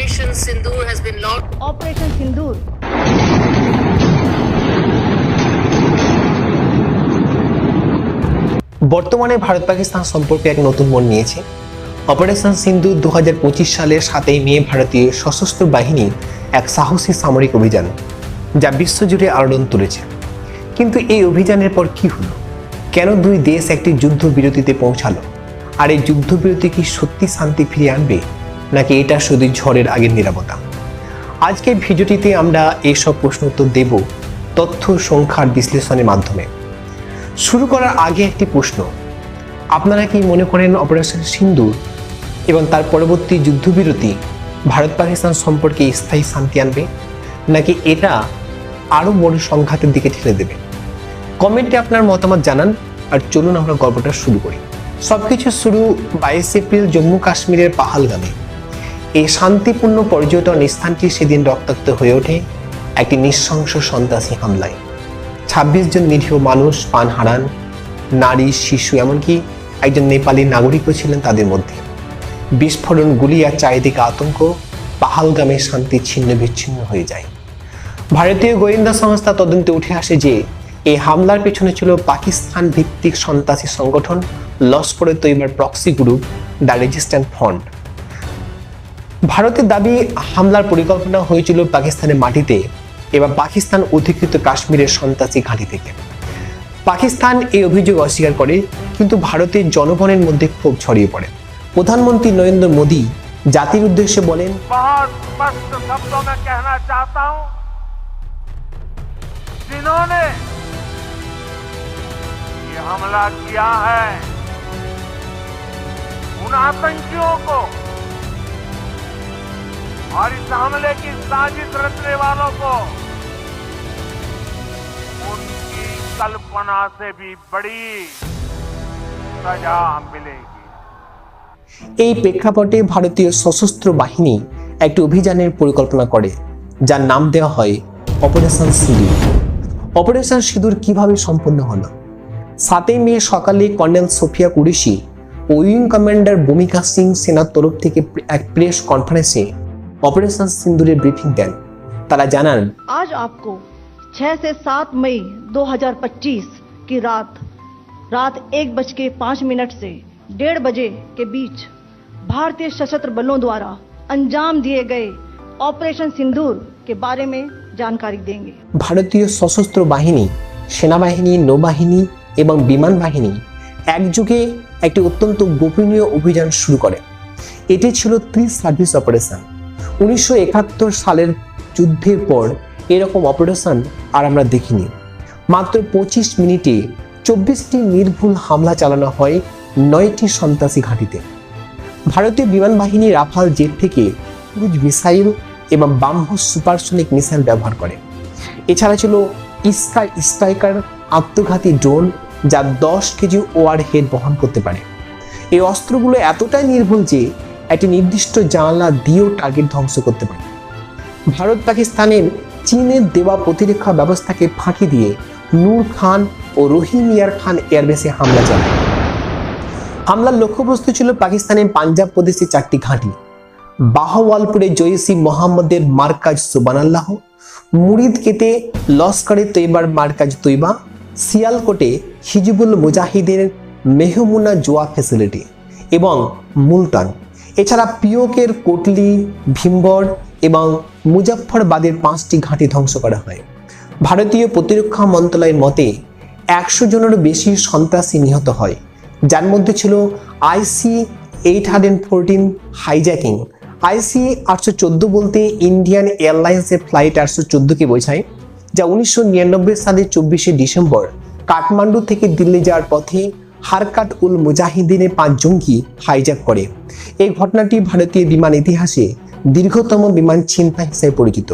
Operation Sindoor has been launched. Operation Sindoor. বর্তমানে ভারত পাকিস্তান সম্পর্কে এক নতুন মন নিয়েছে। অপারেশন সিন্ধু দু হাজার সালের সাতই মে ভারতীয় সশস্ত্র বাহিনী এক সাহসী সামরিক অভিযান যা বিশ্বজুড়ে আলোড়ন তুলেছে। কিন্তু এই অভিযানের পর কি হলো? কেন দুই দেশ একটি যুদ্ধবিরতিতে পৌঁছালো? আর এই যুদ্ধবিরতি কি সত্যি শান্তি ফিরিয়ে আনবে? নাকি এটা শুধু ঝড়ের আগের নিরাপত্তা? আজকের ভিডিওটিতে আমরা এইসব প্রশ্ন উত্তর দেব তথ্য সংখ্যার বিশ্লেষণের মাধ্যমে। শুরু করার আগে একটি প্রশ্ন। আপনারা কি মনে করেন অপারেশন সিন্দুর এবং তার পরবর্তী যুদ্ধবিরতি ভারত পাকিস্তান সম্পর্কে স্থায়ী শান্তি আনবে, নাকি এটা আরও বড় সংঘাতের দিকে ঠেলে দেবে? কমেন্টে আপনার মতামত জানান আর চলুন আমরা গল্পটা শুরু করি। সবকিছু শুরু বাইশ এপ্রিল জম্মু কাশ্মীরের পাহালগামে। এই শান্তিপূর্ণ পর্যটন স্থানটি সেদিন রক্তাক্ত হয়ে ওঠে একটি নৃশংস সন্ত্রাসী হামলায়। ছাব্বিশ জন নিরীহ মানুষ প্রাণ হারান, নারী, শিশু, এমনকি একজন নেপালি নাগরিকও ছিলেন তাদের মধ্যে। বিস্ফোরণ, গুলি আর চারিদিকে আতঙ্ক পাহালগামে শান্তি ছিন্ন বিচ্ছিন্ন হয়ে যায়। ভারতীয় গোয়েন্দা সংস্থা তদন্তে উঠে আসে যে, এই হামলার পেছনে ছিল পাকিস্তান ভিত্তিক সন্ত্রাসী সংগঠন লস্করে তৈবার proxy group, the resistant front. ভারতের দাবি হামলার পরিকল্পনা হয়েছিল পাকিস্তানের মাটিতে এবং পাকিস্তান অধিকৃত কাশ্মীরের সন্ত্রাসী ঘাঁটি থেকে পাকিস্তান এই অভিযোগ অস্বীকার করে কিন্তু ভারতের জনগণের মধ্যে ক্ষোভ ছড়িয়ে পড়ে প্রধানমন্ত্রী নরেন্দ্র মোদী জাতির উদ্দেশ্যে বলেন बहुत स्पष्ट शब्दों में कहना चाहता हूं जिन्होंने ये हमला किया है उन आतंकियों को और इस हमले की साजिश रचने वालों को उनकी कल्पना से भी बड़ी सजा मिलेगी এই প্রেক্ষাপটে ভারতীয় সশস্ত্র বাহিনী একটি অভিযানের পরিকল্পনা করে যার নাম দেওয়া হয় অপারেশন সিঁদুর অপারেশন সিঁদুর কিভাবে সম্পন্ন হলো সাতই মে সকালে কর্নেল সোফিয়া কুরেশি ও উইং কমান্ডার ভূমিকা সিং সেনার তরফ থেকে এক প্রেস কনফারেন্সে অপারেশন সিন্দুরের ব্রিফিং দেন তারা জানান आज आपको 6 से 7 मई 2025 की रात रात एक बज के पाँच मिनट से डेढ़ बजे के बीच भारतीय सशस्त्र बलों द्वारा अंजाम दिए गए ऑपरेशन सिंदूर के बारे में जानकारी देंगे ভারতীয় সশস্ত্র বাহিনী সেনাবাহিনী নৌবাহিনী এবং বিমান বাহিনী একযোগে একটি অত্যন্ত গোপনীয় অভিযান শুরু করে এটি ছিল ত্রিশ সার্ভিস অপারেশন উনিশশো একাত্তর সালের যুদ্ধের পর এরকম অপারেশন আর আমরা দেখিনি। মাত্র পঁচিশ মিনিটে চব্বিশটি নির্ভুল হামলা চালানো হয় নয়টি সন্ত্রাসী ঘাঁটিতে। ভারতীয় বিমান বাহিনী রাফাল জেট থেকে ক্রুজ মিসাইল এবং ব্রাহ্মস সুপারসনিক মিসাইল ব্যবহার করে। এছাড়া ছিল স্কাই স্ট্রাইকার আত্মঘাতী ড্রোন যা দশ কেজি ওয়ার হেড বহন করতে পারে। এই অস্ত্রগুলো এতটাই নির্ভুল যে একটি নির্দিষ্ট জানলা দিয়েও টার্গেট ধ্বংস করতে পারে। ভারত পাকিস্তানের চীনের দেওয়া প্রতিরক্ষা ব্যবস্থাকে ফাঁকি দিয়ে নূর খান ও রহিম ইয়ার খান এয়ারবেসে হামলা চালায়। হামলার লক্ষ্যবস্তু ছিল পাকিস্তানের পাঞ্জাব প্রদেশে চারটি ঘাঁটি। বাহওয়ালপুরে জয়সি মোহাম্মদের মার্কাজ সুবানাল্লাহ মুরিদ কেতে লস্করে তৈবার মার্কাজ তৈবা সিয়ালকোটে হিজবুল মুজাহিদের মেহমুনা জোয়া ফ্যাসিলিটি এবং মুলতান। এছাড়া পিওকের কোটলি ভীমবর এবং মুজাফফরবাদের পাঁচটি ঘাঁটি ধ্বংস করা হয়। ভারতীয় প্রতিরক্ষা মন্ত্রণালয়ের মতে, একশো জনেরও বেশি সন্ত্রাসী নিহত হয়, যার মধ্যে ছিল IC eight hundred fourteen hijacking. IC আটশো চোদ্দ বলতে ইন্ডিয়ান এয়ারলাইন্সের ফ্লাইট আটশো চোদ্দোকে বোঝায়, যা উনিশশো নিরানব্বই সালের চব্বিশে ডিসেম্বর কাঠমান্ডু থেকে দিল্লি যাওয়ার পথে হারকাট উল মুজাহিদিনের পাঁচ জঙ্গি হাইজ্যাক করে। এই ঘটনাটি ভারতীয় বিমান ইতিহাসে দীর্ঘতম বিমান ছিনতাই হিসেবে পরিচিত।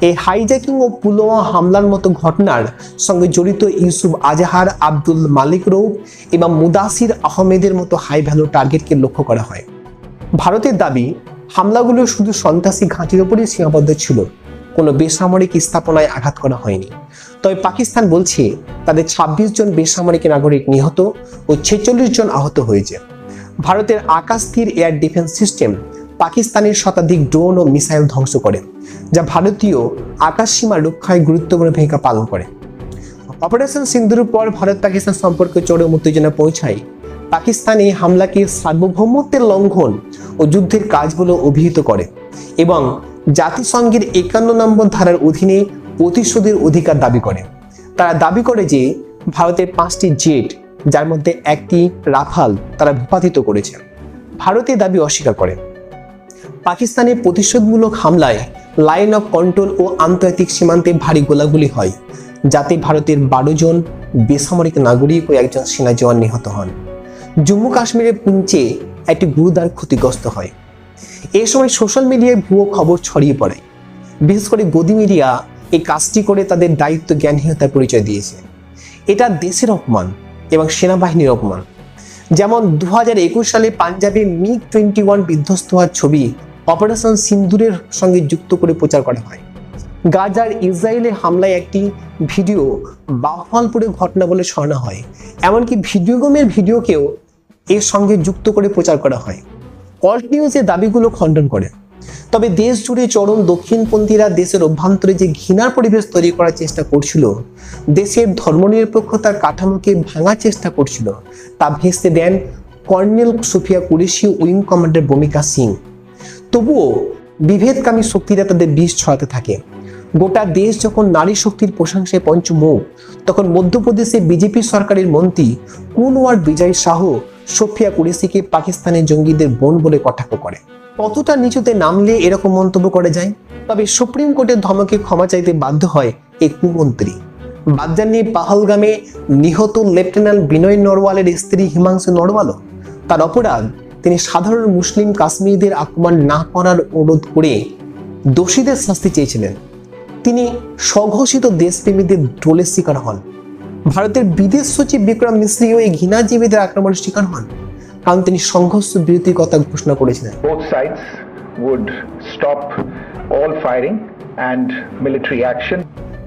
এই হাইজ্যাকিং ও পুলওয়ামা হামলার মতো ঘটনার সঙ্গে জড়িত ইউসুফ আজাহার, আব্দুল মালিক রৌফ এবং মুদাসির আহমেদের মতো হাই ভ্যালু টার্গেটকে লক্ষ্য করা হয়। ভারতের দাবি, হামলাগুলো শুধু সন্ত্রাসী ঘাঁটির উপরই সীমাবদ্ধ ছিল। কোনো বেসামরিক স্থাপনায় আঘাত করা হয়নি। তবে পাকিস্তান বলছে তাদের ২৬ জন বেসামরিক নাগরিক নিহত ও ছেচল্লিশ জন আহত হয়েছে। ভারতের আকাশতীর এয়ার ডিফেন্স সিস্টেম পাকিস্তানের শতাধিক ড্রোন ও মিসাইল ধ্বংস করে, যা ভারতীয় আকাশসীমা রক্ষায় গুরুত্বপূর্ণ ভূমিকা পালন করে। অপারেশন সিন্ধুর পর ভারত পাকিস্তান সম্পর্কে চরম উত্তেজনা পৌঁছায় পাকিস্তান এই হামলাকে সার্বভৌমত্বের লঙ্ঘন ও যুদ্ধের কাজ বলে অভিহিত করে এবং জাতিসংঘের একান্ন নম্বর ধারার অধীনে প্রতিশোধের অধিকার দাবি করে। তারা দাবি করে যে ভারতের পাঁচটি জেট, যার মধ্যে একটি রাফাল তারা ভূপাতিত করেছে। ভারতে দাবি অস্বীকার করে। পাকিস্তানের প্রতিশোধমূলক হামলায় লাইন অফ কন্ট্রোল ও আন্তর্জাতিক সীমান্তে ভারী গোলাগুলি হয়, যাতে ভারতের বারো জন বেসামরিক নাগরিক ও একজন সেনা জওয়ান নিহত হন। জম্মু কাশ্মীরের পুঞ্চে একটি গুরুদার ক্ষতিগ্রস্ত হয়। এই সময় সোশ্যাল মিডিয়ায় ভুয়ো খবর ছড়িয়ে পড়ে। বিশেষ করে গদি মিডিয়া এই কাজটি করে তাদের দায়িত্ব, জ্ঞানহীনতার পরিচয় দিয়েছে। এটা দেশের অপমান এবং সেনাবাহিনীর অপমান। যেমন দু হাজার একুশ সালে পাঞ্জাবে মিগ টোয়েন্টি ওয়ান বিধ্বস্ত হওয়ার ছবি অপারেশন সিন্দুরের সঙ্গে যুক্ত করে প্রচার করা হয়। গাজার ইসরায়েলে হামলায় একটি ভিডিও বাহওয়ালপুরে ঘটনা বলে ছড়ানো হয়। এমনকি ভিডিও গেমের ভিডিওকেও এর সঙ্গে যুক্ত করে প্রচার করা হয়। অল্ট নিউজ দাবিগুলো খণ্ডন করে। তবে দেশ জুড়ে চরম দক্ষিণপন্থীরা দেশের অভ্যন্তরে যে ঘৃণার পরিবেশ তৈরি করার চেষ্টা করছিল, দেশের ধর্মনিরপেক্ষতার কাঠামোকে ভাঙার চেষ্টা করছিল, তা ভেস্তে দেন colonel Sofiya Qureshi wing commander Bhumika Singh. তবুও বিভেদকামী শক্তিরা তাদের বিষ ছড়াতে থাকে। গোটা দেশ যখন নারী শক্তির প্রশংসায় পঞ্চমুখ তখন মধ্যপ্রদেশে বিজেপি সরকারের মন্ত্রী কুনওয়ার বিজয় শাহ সোফিয়া কুরেশিকে পাকিস্তানের জঙ্গিদের বোন বলে কটাক্ষ করে। কতটা নিচুতে নামলে এরকম মন্তব্য করে যায়? তবে সুপ্রিম কোর্টের ধমকে ক্ষমা চাইতে বাধ্য হয় এই কুমন্ত্রী। বাদজানি পাহলগামে নিহত লেফটেন্যান্ট বিনয় নরওয়ালের স্ত্রী হিমাংশু নরওয়ালও তার অপরাধ, তিনি সাধারণ মুসলিম কাশ্মীরদের আক্রমণ না করার অনুরোধ করে দোষীদের শাস্তি চেয়েছিলেন। তিনি স্বঘোষিত দেশপ্রেমীদের ড্রোলের শিকার হন। ভারতের বিদেশ সচিব বিক্রম মিশ্রিও এই ঘৃণাজীবীদের আক্রমণের শিকার হন কারণ তিনি সংঘর্ষ বিরতির কথা ঘোষণা করেছিলেন। Would stop all firing and military action.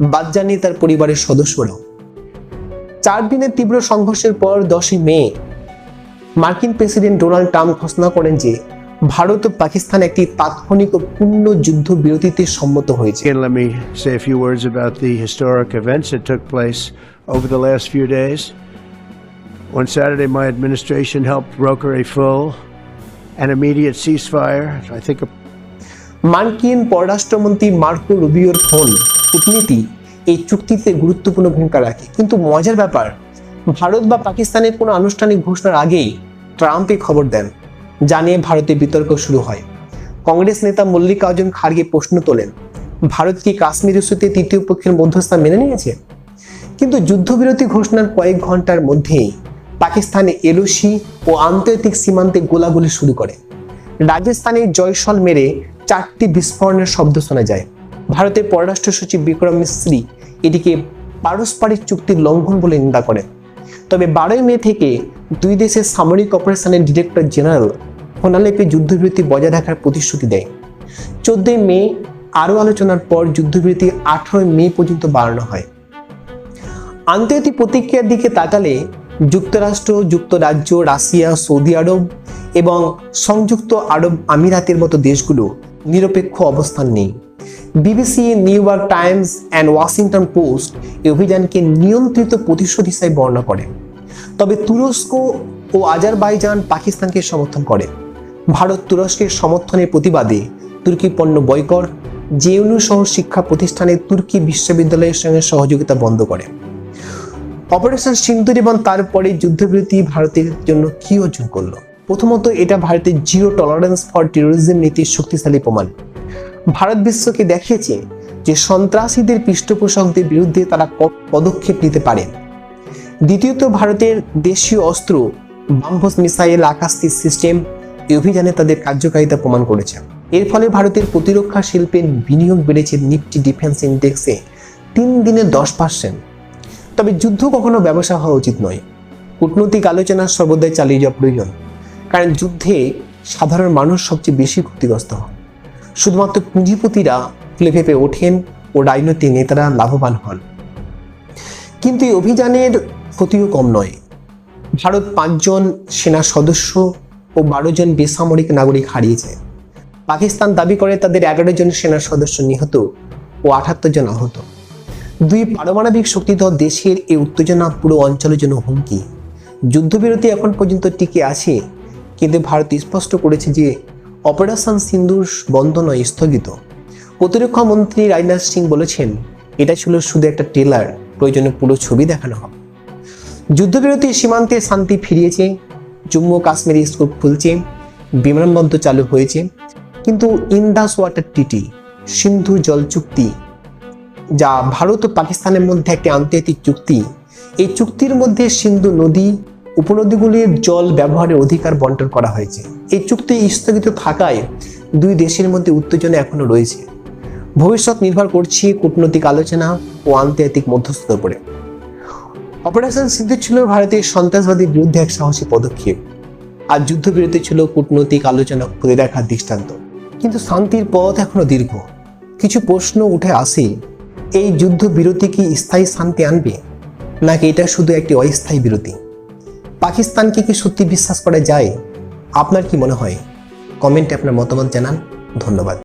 বাদজানি তার পরিবারের সদস্যরাও চার দিনের তীব্র সংঘর্ষের পর দশই মে মার্কিন প্রেসিডেন্ট ডোনাল্ড ট্রাম্প ঘোষণা করেন যে ভারত ও পাকিস্তান একটি তাৎক্ষণিক ও পূর্ণ যুদ্ধ বিরতিতে সম্মত হয়েছে। On Saturday, my administration helped broker a full and immediate ceasefire. I think a... মার্কিন পররাষ্ট্রমন্ত্রী মার্কো রুবিওর ফোন কূটনীতি এই চুক্তিতে গুরুত্বপূর্ণ ভূমিকা রাখে। কিন্তু মজার ব্যাপার ভারত বা পাকিস্তানের কোনো আনুষ্ঠানিক ঘোষণার আগেই ট্রাম্পই খবর দেন। জানিয়ে ভারতে বিতর্ক শুরু হয়। কংগ্রেস নেতা মল্লিকার্জুন খার্গে প্রশ্ন তোলেন, ভারত কি কাশ্মীর ইস্যুতে তৃতীয় পক্ষের মধ্যস্থতা মেনে নিয়েছে? কিন্তু যুদ্ধবিরতি ঘোষণার কয়েক ঘণ্টার মধ্যেই পাকিস্তানে এলওসি ও আন্তর্জাতিক সীমান্তে গোলাগুলি শুরু করে। রাজস্থানে জয়সল মেরে চারটি বিস্ফোরণের শব্দ শোনা যায়। ভারতের পররাষ্ট্র সচিব বিক্রম মিস্ত্রি এটিকে পারস্পরিক চুক্তির লঙ্ঘন বলে নিন্দা করেন। তবে বারোই মে থেকে দুই দেশের সামরিক অপারেশনের ডিরেক্টর জেনারেল হোনালেপে যুদ্ধবিরতি বজায় রাখার প্রতিশ্রুতি দেয়। চোদ্দই মে আরও আলোচনার পর যুদ্ধবিরতি আঠারোই মে পর্যন্ত বাড়ানো হয়। আন্তর্জাতিক প্রতিক্রিয়ার দিকে তাকালে যুক্তরাষ্ট্র, যুক্তরাজ্য, রাশিয়া, সৌদি আরব এবং সংযুক্ত আরব আমিরাতের মতো দেশগুলো নিরপেক্ষ অবস্থান নেই। BBC New York Times and Washington Post এই অভিযানকে নিয়ন্ত্রিত প্রতিশোধ হিসাবে বর্ণনা করে। তবে তুরস্ক ও আজারবাইজান পাকিস্তানকে সমর্থন করে। ভারত তুরস্কের সমর্থনের প্রতিবাদে তুর্কি পণ্য বয়কট জেউনু সহ শিক্ষা প্রতিষ্ঠানে তুর্কি বিশ্ববিদ্যালয়ের সঙ্গে সহযোগিতা বন্ধ করে। অপারেশন সিন্দুর এবং তারপরে যুদ্ধবিরতি ভারতের জন্য কি অর্জন করল। প্রথমত এটা ভারতের জিরো টলারেন্স ফর টেরোরিজম নীতির শক্তিশালী প্রমাণ। ভারত বিশ্বকে দেখিয়েছে যে সন্ত্রাসীদের পৃষ্ঠপোষকদের বিরুদ্ধে তারা পদক্ষেপ নিতে পারে দ্বিতীয়ত, ভারতের দেশীয় অস্ত্র বাম্ভস মিসাইল, আকাশতীর সিস্টেম এই অভিযানে তাদের কার্যকারিতা প্রমাণ করেছে। এর ফলে ভারতের প্রতিরক্ষা শিল্পের বিনিয়োগ বেড়েছে নিফটি ডিফেন্স ইন্ডেক্সে তিন দিনে দশ পার্সেন্ট তবে যুদ্ধ কখনো ব্যবসা হওয়া উচিত নয়। কূটনৈতিক আলোচনা সর্বদাই চালিয়ে যাওয়া প্রয়োজন, কারণ যুদ্ধে সাধারণ মানুষ সবচেয়ে বেশি ক্ষতিগ্রস্ত হন শুধুমাত্র পুঁজিপতিরা ফুলে ফেপে ওঠেন ও রাজনৈতিক নেতারা লাভবান হন। কিন্তু এই অভিযানের ক্ষতিও কম নয়। ভারত পাঁচজন সেনা সদস্য ও বারো জন বেসামরিক নাগরিক হারিয়েছে। পাকিস্তান দাবি করে তাদের এগারো জন সেনা সদস্য নিহত ও আঠাত্তর জন আহত। দুই পারমাণবিক শক্তিধর দেশের এই উত্তেজনা পুরো অঞ্চলের জন্য হুমকি। যুদ্ধবিরতি এখন পর্যন্ত টিকে আছে। কিন্তু ভারত স্পষ্ট করেছে যে অপারেশন সিন্দুর বন্ধ নয় স্থগিত। প্রতিরক্ষা মন্ত্রী রাজনাথ সিং বলেছেন, এটা ছিল শুধু একটা ট্রেলার প্রয়োজনে পুরো ছবি দেখানো হবে। যুদ্ধবিরতি সীমান্তে শান্তি ফিরিয়েছে, জম্মু কাশ্মীরে স্কুল খুলছে, বিমানবন্দর চালু হয়েছে, কিন্তু ইন্দাস ওয়াটার টিটি সিন্ধু জল চুক্তি, যা ভারত ও পাকিস্তানের মধ্যে একটি আন্তর্জাতিক চুক্তি, এই চুক্তির মধ্যে সিন্ধু নদী উপনদীগুলির জল ব্যবহারের অধিকার বন্টন করা হয়েছে। এই চুক্তি স্থগিত থাকায় দুই দেশের মধ্যে উত্তেজনা এখনও রয়েছে। ভবিষ্যৎ নির্ভর করছে কূটনৈতিক আলোচনা ও আন্তর্জাতিক মধ্যস্থতার উপরে। অপারেশন সিন্ধু ছিল ভারতের সন্ত্রাসবাদীর বিরুদ্ধে এক সাহসী পদক্ষেপ। আর যুদ্ধবিরতি ছিল কূটনৈতিক আলোচনা করে দেখার দৃষ্টান্ত। কিন্তু শান্তির পথ এখনও দীর্ঘ। কিছু প্রশ্ন উঠে আসে, এই যুদ্ধ বিরতি কি স্থায়ী শান্তি আনবে? নাকি এটা শুধু একটি অস্থায়ী বিরতি? পাকিস্তানকে কি সত্যি বিশ্বাস করা যায়? আপনার কি মনে হয়? কমেন্টে আপনার মতামত জানান। ধন্যবাদ।